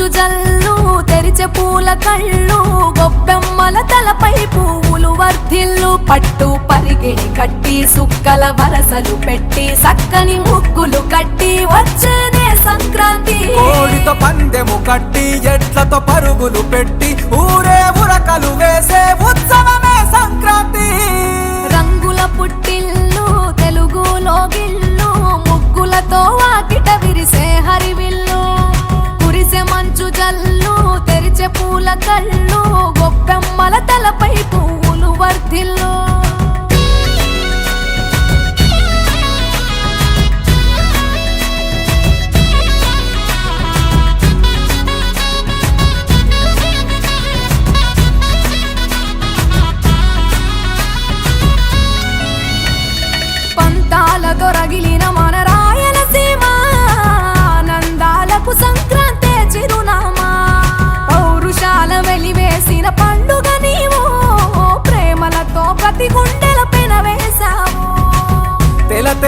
మంచు జల్లు తెరిచే పూల కళ్ళు గొప్పెమ్మల తలపై పువ్వులు వర్ధిల్లు పట్టు పరిగిడి కట్టి సుక్కల వరసలు పెట్టి సక్కని ముగ్గులు కట్టి వచ్చేదే సంక్రాంతి. కోడితో పందెము కట్టి ఎడ్లతో పరుగులు పెట్టి ఊరే ఉరకలు వేసే ఉత్సవమే సంక్రాంతి. రంగుల పుట్టిల్లు తెలుగులో గిల్లు ముగ్గులతో వాకిట విరిసే హరివిల్లు. పూల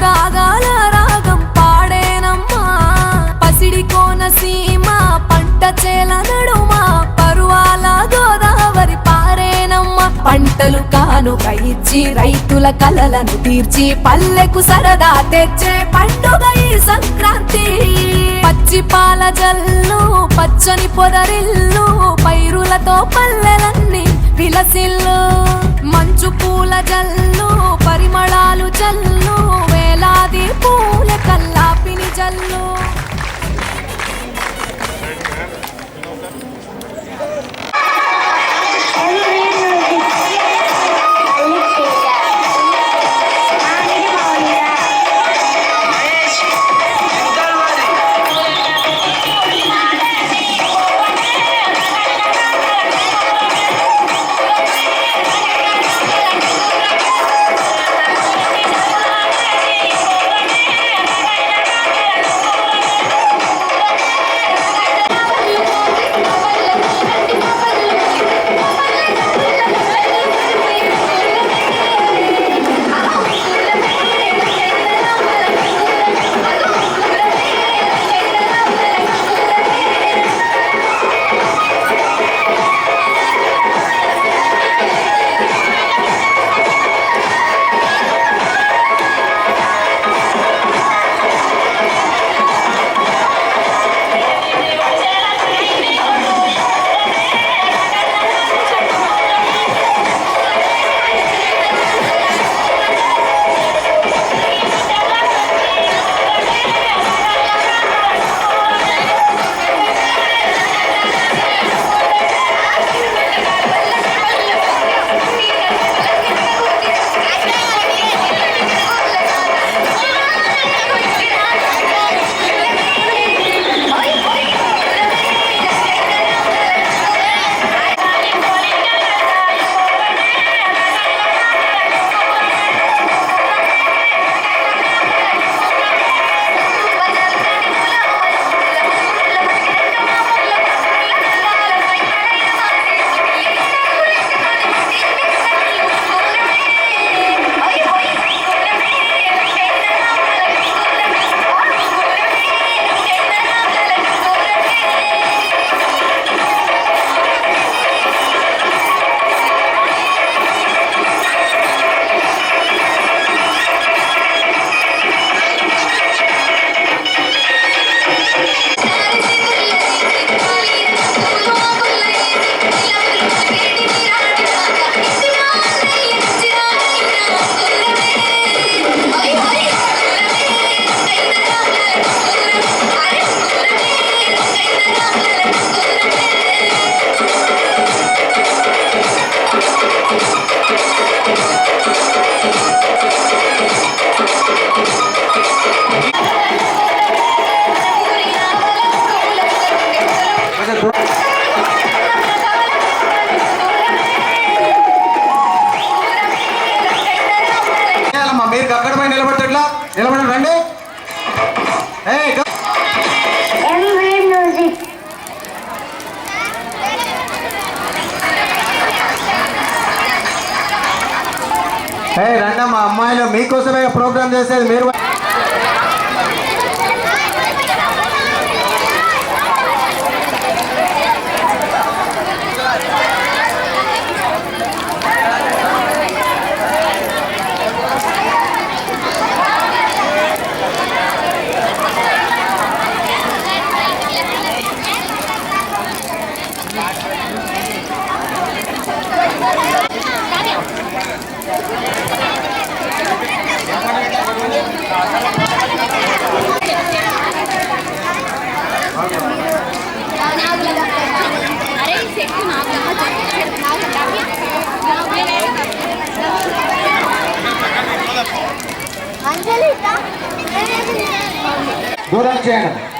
రాగాల రాగం పాడేనమ్మా. పసిడి కోనసీమ పంట చేల నడుమా. పరువాల గోదావరి పారేనమ్మా. పంటలు కానుక ఇచ్చి రైతుల కలలను తీర్చి పల్లెకు సరదా తెచ్చే పండుగ ఈ సంక్రాంతి. పచ్చి పాల జల్లు పచ్చని పొదరిల్లు పైరులతో పల్లెలన్నీ విలసిల్లు. మంచు పూల జల్లు పరిమళాలు జల్లు వేలాది పూల కల్లాపిని జల్లు. రండమ్మా అమ్మాయిలు మీకోసమే ప్రోగ్రామ్ చేసేది మీరు Batera.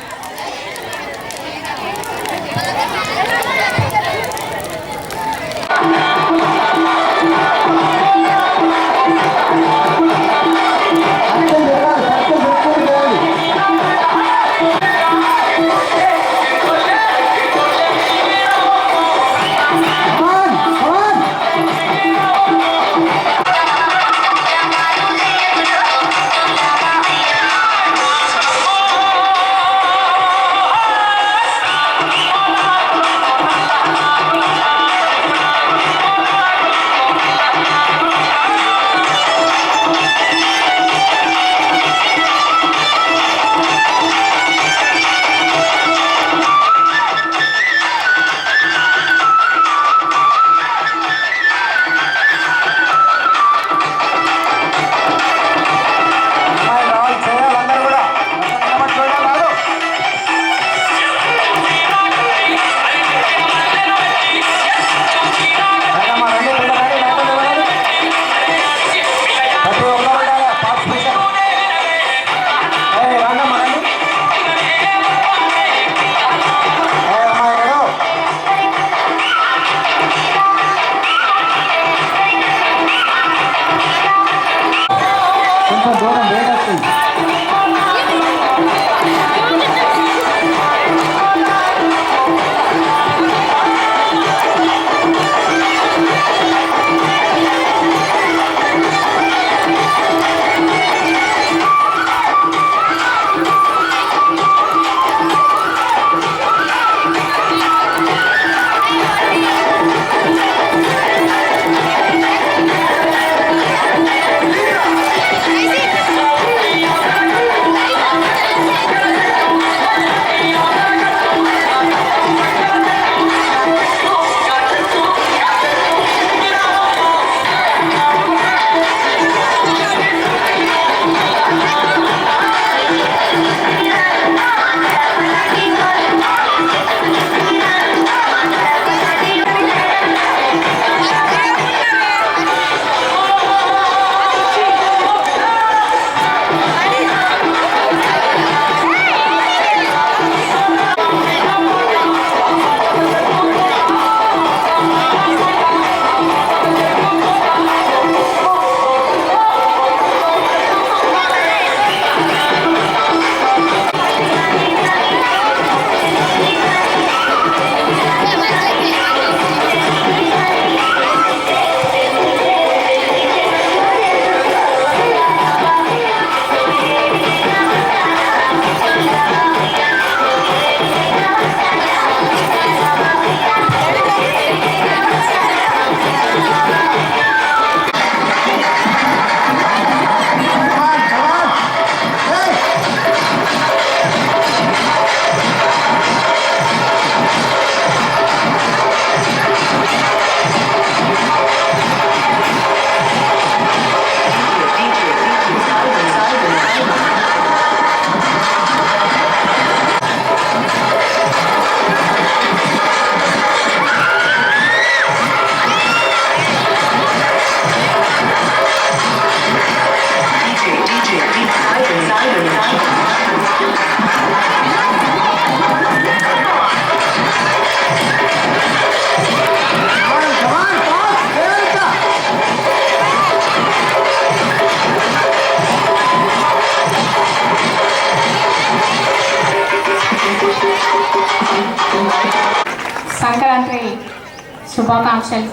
శుభాకాంక్షలు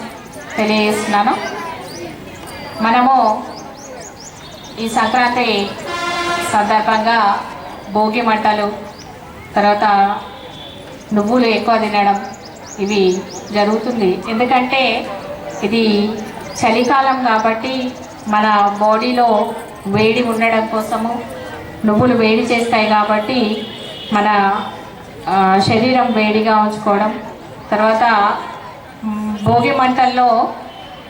తెలియజేస్తున్నాను. మనము ఈ సంక్రాంతి సందర్భంగా భోగి మంటలు తర్వాత నువ్వులు ఎక్కువ తినడం ఇవి జరుగుతుంది. ఎందుకంటే ఇది చలికాలం కాబట్టి మన బాడీలో వేడి ఉండడం కోసము నువ్వులు వేడి చేస్తాయి కాబట్టి మన శరీరం వేడిగా ఉంచుకోవడం తర్వాత భోగి మంటల్లో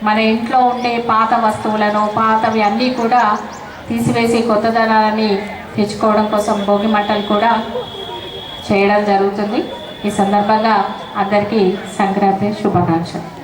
మన ఇంట్లో ఉండే పాత వస్తువులను పాతవి అన్నీ కూడా తీసివేసి కొత్తదనాన్ని తెచ్చుకోవడం కోసం భోగి మంటలు కూడా చేయడం జరుగుతుంది. ఈ సందర్భంగా అందరికీ సంక్రాంతి శుభాకాంక్షలు.